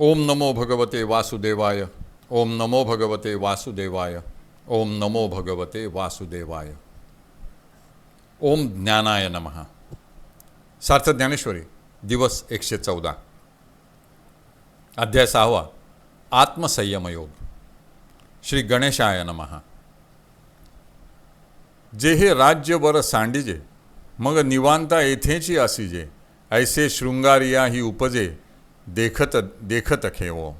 ओम नमो भगवते वासुदेवाय। ओम नमो भगवते वासुदेवाय। ओम नमो भगवते वासुदेवाय। ओम ज्ञानाय नमः। सार्थ ज्ञानेश्वरी दिवस एकशे चौदा। अध्याय सहावा आत्मसंयमयोग। श्री गणेशाय नमः। जे हे राज्य बर सांडिजे मग निवांता येथेची असिजे ऐसे शृंगारिया ही उपजे देखत देखत खेवो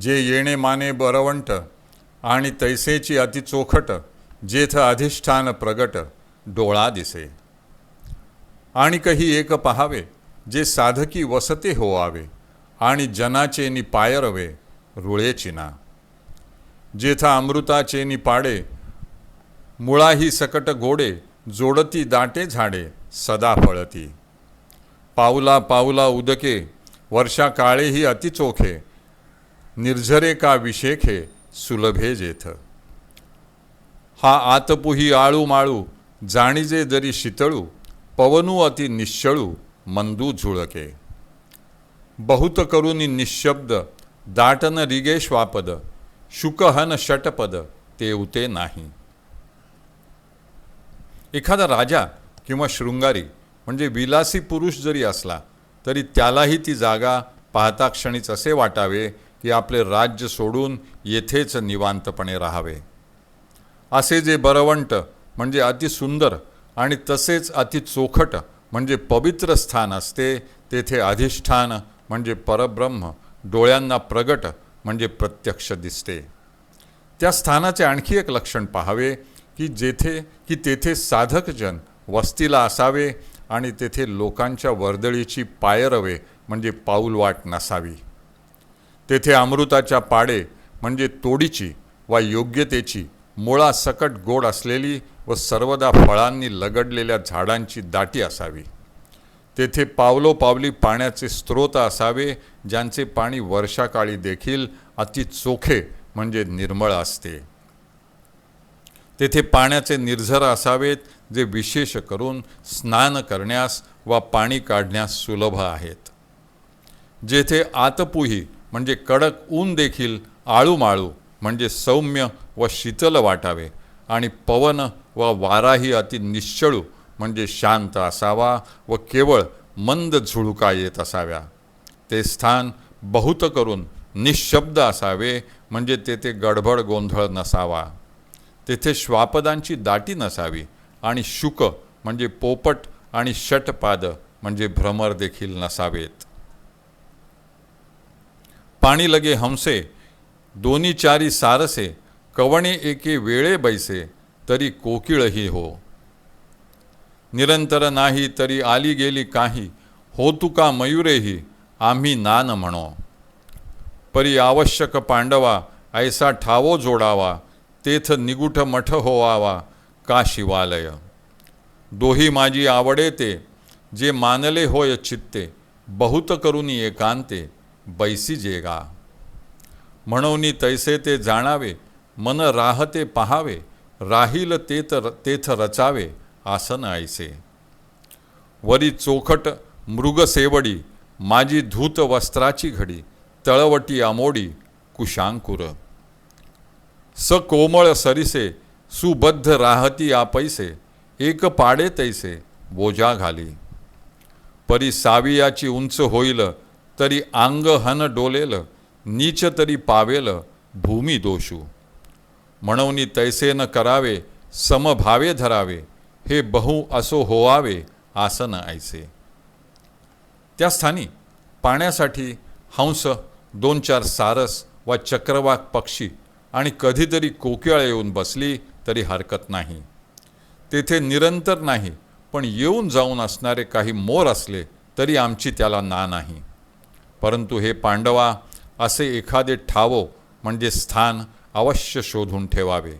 जे येणे माने बरवंट आणि तैसेची अति चोखट जेथ अधिष्ठान प्रगट डोळा दिसे. आणि कही एक पहावे जे साधकी वसते होवावे आणि जनाचे नि पायरवे रुळेची जेथा अमृताचे नि पाडे मुळाही सकट गोडे जोडती दाटे झाडे सदा फळती. पाऊला पाऊला उदके वर्षा काळेही अतिचोखे निर्झरे का विशेखे सुलभे जेथ. हा आतपुही आळू माळू जाणीजे जरी शीतळू पवनू अति निश्चळू मंदू झुळके. बहुत करुनी निशब्द दाटन रिगेश्वापद शुकहन षटपद ते उते नाही. एखादा राजा किंवा शृंगारी म्हणजे विलासी पुरुष जरी असला तरी त्यालाही ती जागा पाहता क्षणीच असे वाटावे की आपले राज्य सोडून येथेच निवांतपणे राहावे. असे जे बरवंट म्हणजे अतिसुंदर आणि तसेच अति चोखट म्हणजे पवित्र स्थान असते तेथे अधिष्ठान म्हणजे परब्रह्म डोळ्यांना प्रगट म्हणजे प्रत्यक्ष दिसते. त्या स्थानाचे आणखी एक लक्षण पाहावे की जेथे की तेथे साधकजन वस्तीला असावे आणि तेथे लोकांच्या वर्दळीची पायरवे म्हणजे पाऊलवाट नसावी. तेथे अमृताच्या पाडे म्हणजे तोडीची वा योग्यतेची मुळासकट गोड असलेली व सर्वदा फळांनी लगडलेल्या झाडांची दाटी असावी. तेथे पावलोपावली पाण्याचे स्रोत असावे ज्यांचे पाणी वर्षाकाळी देखील अति चोखे म्हणजे निर्मळ असते. तेथे पाण्याचे निर्झर असावेत जे विशेष करून स्नान करण्यास वा पाणी काढण्यास सुलभ आहेत. जेथे आतपुही म्हणजे कडक ऊन देखील आळूमाळू म्हणजे सौम्य व शीतल वाटावे आणि पवन व वाराही अति निश्चळू म्हणजे शांत असावा व केवळ मंद झुळुका येत असाव्या. ते स्थान बहुत करून निशब्द असावे म्हणजे तेथे गडबड गोंधळ नसावा. तेथे श्वापदांची दाटी नसावी आणि शुक म्हणजे पोपट आणि षटपाद म्हणजे भ्रमर देखील नसावेत. पाणी लगे हंसे दोन्ही चारी सारसे कवणे एके वेळे बैसे तरी कोकिळही हो. निरंतर नाही तरी आली गेली काही हो तुका मयुरेही आम्ही नान म्हणो. परी आवश्यक पांडवा ऐसा ठावो जोडावा तेथ निगुठ मठ होवावा का शिवालय? दोही माझी आवडे ते जे मानले होय चित्ते बहुत करून एकांते बैसी जेगा. म्हणून तैसे ते जाणावे मन राहते पहावे राहील तेथ तेथ रचावे आसन ऐसे. वरी चोखट मृगसेवडी माझी धूत वस्त्राची घडी तळवटी आमोडी कुशांकुर. स कोमळ सरिसे सुबद्ध राहती आपैसे एक पाडे तैसे बोजा घाली. परी सावियाची उंच होईल तरी आंग हन डोलेल नीच तरी पावेल भूमी दोषू. म्हणून तैसे न करावे समभावे धरावे हे बहु असो होवावे आसन ऐसे. त्या स्थानी पाण्यासाठी हंस दोन चार सारस वा चक्रवाक पक्षी आणि कधीतरी कोकिळा येऊन बसली तरी हरकत नाही. तेथे निरंतर नाही पण येऊन जाऊन असणारे काही मोर असले तरी आमची त्याला ना नाही. परंतु हे पांडवा असे एखादे ठावो म्हणजे स्थान अवश्य शोधून ठेवावे.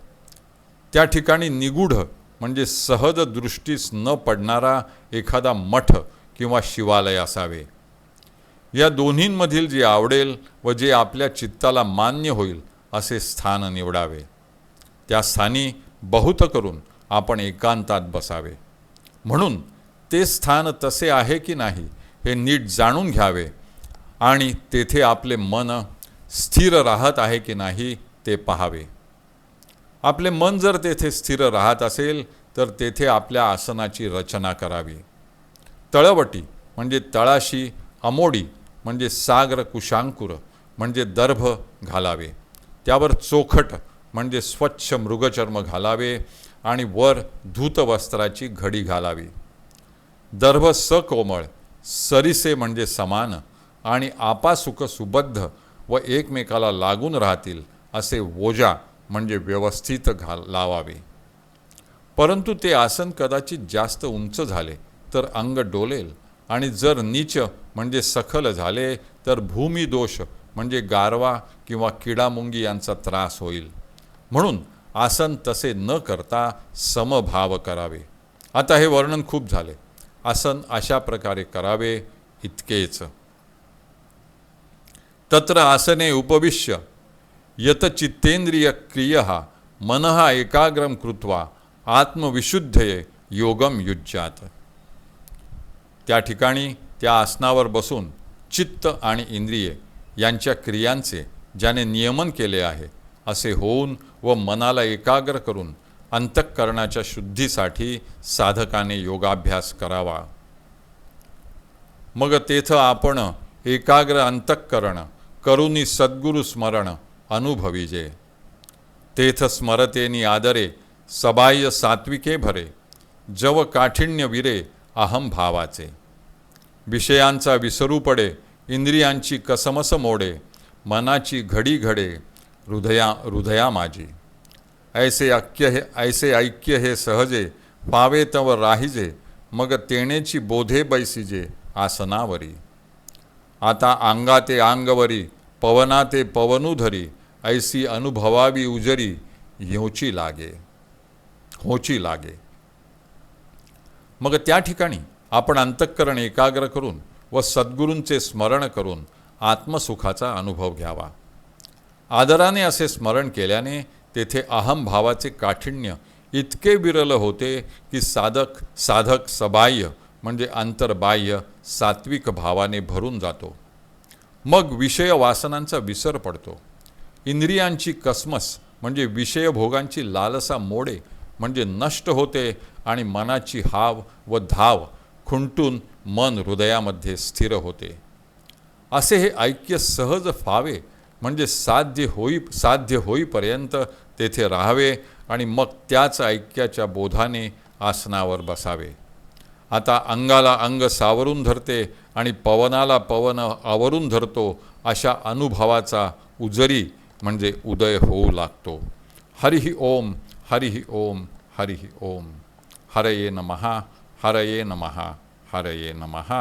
त्या ठिकाणी निगूढ म्हणजे सहज दृष्टीस न पडणारा एखादा मठ किंवा शिवालय असावे. या दोन्हींमधील जे आवडेल व जे आपल्या चित्ताला मान्य होईल असे स्थान निवडावे. त्या स्थानी बहुत करून आपण एकांतात बसावे. म्हणून ते स्थान तसे आहे की नाही हे नीट जाणून घ्यावे आणि तेथे आपले मन स्थिर राहत आहे की नाही ते पाहावे. आपले मन जर तेथे स्थिर राहत असेल तर तेथे आपल्या आसनाची रचना करावी. तळवटी म्हणजे तळाशी अमोडी म्हणजे सागर कुशांकुर म्हणजे दर्भ घालावे. त्यावर चोखट म्हणजे स्वच्छ मृगचर्म घालावे आणि वर धूत वस्त्राची घडी घालावी. दर्भ सकोमळ सरिसे म्हणजे समान आणि आपासुक सुबद्ध व एकमेकाला लागून राहतील असे वोजा म्हणजे व्यवस्थित घाल लावावे. परंतु ते आसन कदाचित जास्त उंच झाले तर अंग डोलेल आणि जर नीच म्हणजे सखल झाले तर भूमिदोष म्हणजे गारवा किंवा किडामुंगी यांचा त्रास होईल. म्हणून आसन तसे न करता समभाव करावे. आता हे वर्णन खूप झाले. आसन अशा प्रकारे करावे इतकेच. तत्र आसने उपविश्य. यतचित्तेंद्रिय क्रिय मनः एकाग्रम कृत्वा आत्मविशुद्धये योगम युज्यात. त्या ठिकाणी त्या आसनावर बसून चित्त आणि इंद्रिये यांच्या क्रियांचे ज्याने नियमन केले आहे असे होऊन व मनाला एकाग्र करून अंतःकरणाच्या शुद्धीसाठी साधकाने योगाभ्यास करावा. मग तेथं आपण एकाग्र अंतःकरण करुनी सद्गुरु स्मरण अनुभविजे. तेथ स्मरतेनी आदरे सबाह्य सात्विके भरे जव काठिण्य विरे अहम भावाचे. विषयांचा विसरू पडे इंद्रियांची कसमस मोडे मनाची घडी घडे हृदया हृदया माझी. ऐसे ऐक्य हे ऐसे ऐक्य हे सहजे पावे तव राहिजे मग तेणेची बोधे बैसिजे आसनावरी. आता अंगा ते अंगवरी पवना ते पवनुधरी ऐसी अनुभवावी उजरी योची लागे होची लागे. मग त्या ठिकाणी आपण अंतःकरण एकाग्र करून व सद्गुरूंचे स्मरण करून आत्मसुखाचा अनुभव घ्यावा. आदराने असे स्मरण केल्याने तेथे अहमभावाचे काठिण्य इतके विरल होते की साधक साधक सबाह्य म्हणजे अंतर्बाह्य सात्विक भावाने भरून जातो. मग विषय वासनांचा विसर पडतो. इंद्रियांची कसमस म्हणजे विषयभोगांची लालसा मोडे म्हणजे नष्ट होते आणि मनाची हाव व धाव खुंटून मन हृदयामध्ये स्थिर होते. असे हे ऐक्य सहज फावे म्हणजे साध्य होई साध्य होईपर्यंत तेथे राहावे आणि मग त्याच ऐक्याच्या बोधाने आसनावर बसावे. आता अंगाला अंग सावरून धरते आणि पवनाला पवन आवरून धरतो अशा अनुभवाचा उजरी म्हणजे उदय होऊ लागतो. हरिही ओम हरिही ओम हरिही ओम. हरये नमहा हरये नमहा हरये नमहा